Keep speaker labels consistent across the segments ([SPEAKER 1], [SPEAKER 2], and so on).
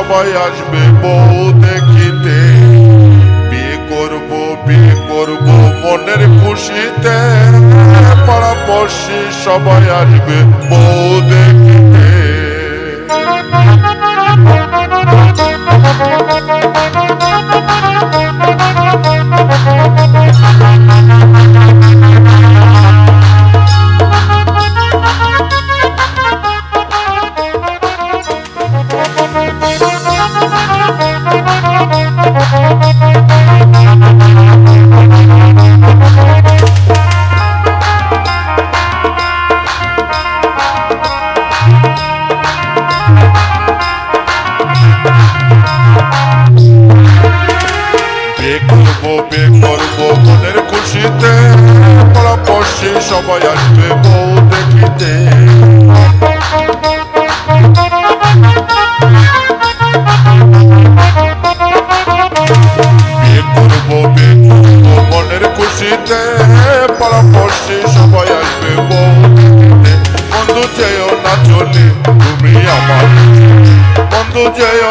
[SPEAKER 1] সবাই আসবে বউ দেখিতে। বিয়ে করব বিয়ে করব মনের খুশিতে। পাড়াপড়শি সবাই আসবে বউ দেখিতে। বিয়ে করব বিয়ে করব মনের খুশিতে পাড়াপড়শি সবাই আসবে বউ দেখিতে। বিয়ে করব বিয়ে করব মনের খুশিতে পাড়াপড়শি সবাই আসবে বউ দেখিতে। বন্ধু, যেও না চলে, তুমি আমার বন্ধু, যেও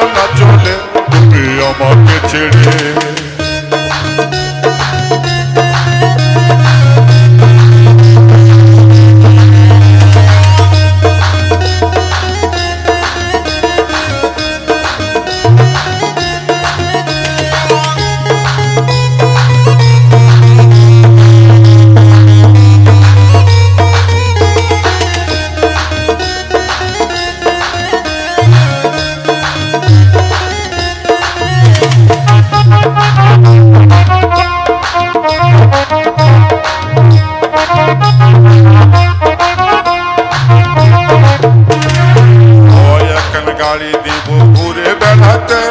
[SPEAKER 1] দিব ঘুরে বেড়াতে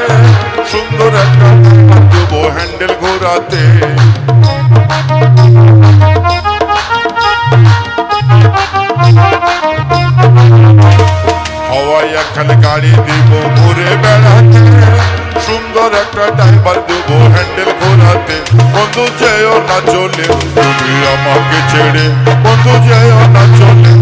[SPEAKER 1] সুন্দর একটা দেবো হ্যান্ডেল ঘোরাতে। হাওয়াই এখন গাড়ি দিব ঘুরে বেড়াতে সুন্দর একটা ড্রাইভার দেবো হ্যান্ডেল ঘোরাতে। বন্ধু যেও না চলে, তুমি আমাকে ছেড়ে, বন্ধু যেও না চলে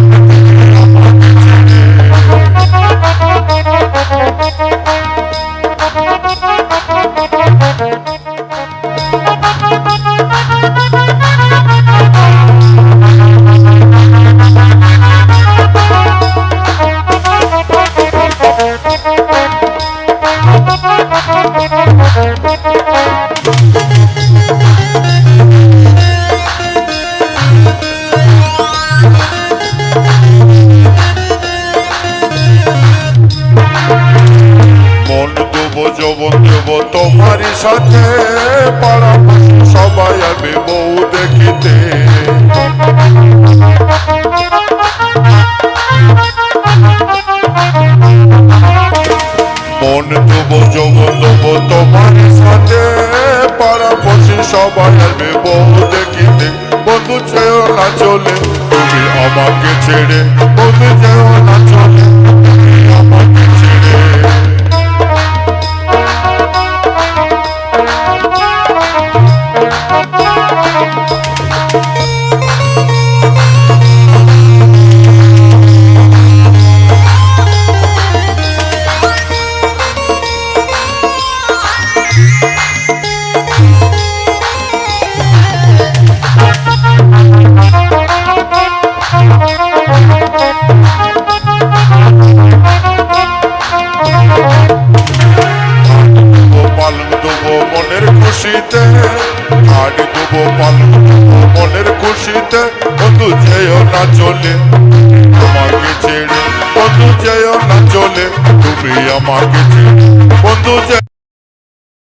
[SPEAKER 1] যৌবন দেব তোমার সাথে পাড়া দেবো তবু তোমার সাথে পাড়া সবাই আসবে বউ দেখিতে। বন্ধু চেয়েও না চলে, তুমি আমাকে ছেড়ে। বন্ধু চেয়েও না চলে, তুমি আমাকে খুশিতে আর পালন দেবো মনের খুশিতে, বন্ধু যেও না চলে। তোমাকে ছেড়ে বন্ধু যেও না চলে, তুমি আমাকে ছেড়ে বন্ধু